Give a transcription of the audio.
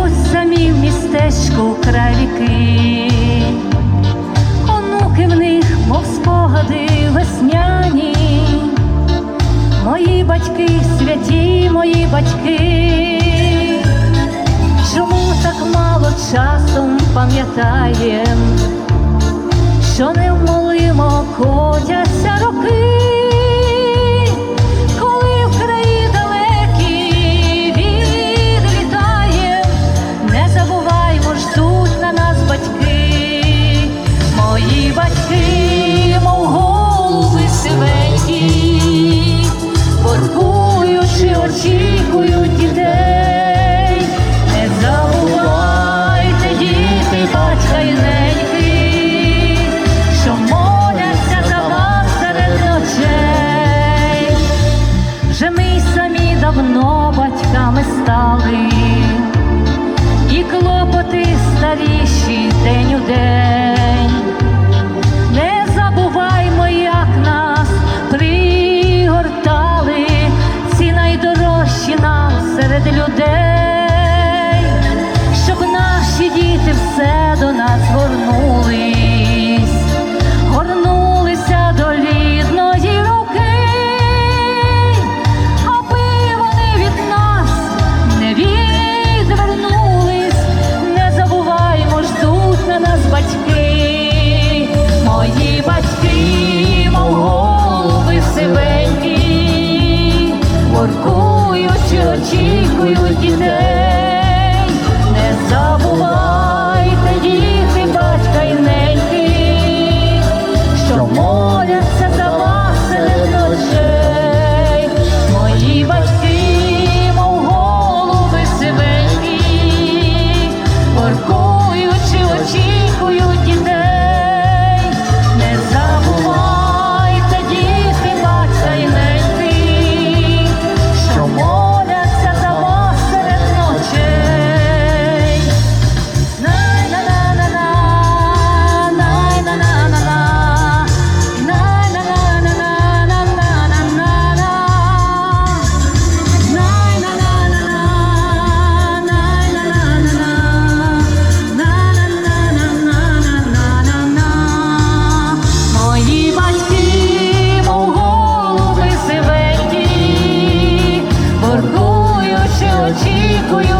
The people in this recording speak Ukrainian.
живуть самі в містечку край ріки, онуки в них, мов спогади весняні, мої батьки, святі мої батьки, чому так мало часом пам'ятаєм, що невмолимо котяться роки, давно батьками стали, і клопоти старіші день у день. Не забуваймо, як нас пригортали, ці найдорожчі нам серед людей, мої батьки, мов голуби сивенькі, воркуючи, очікують дітей. Who you?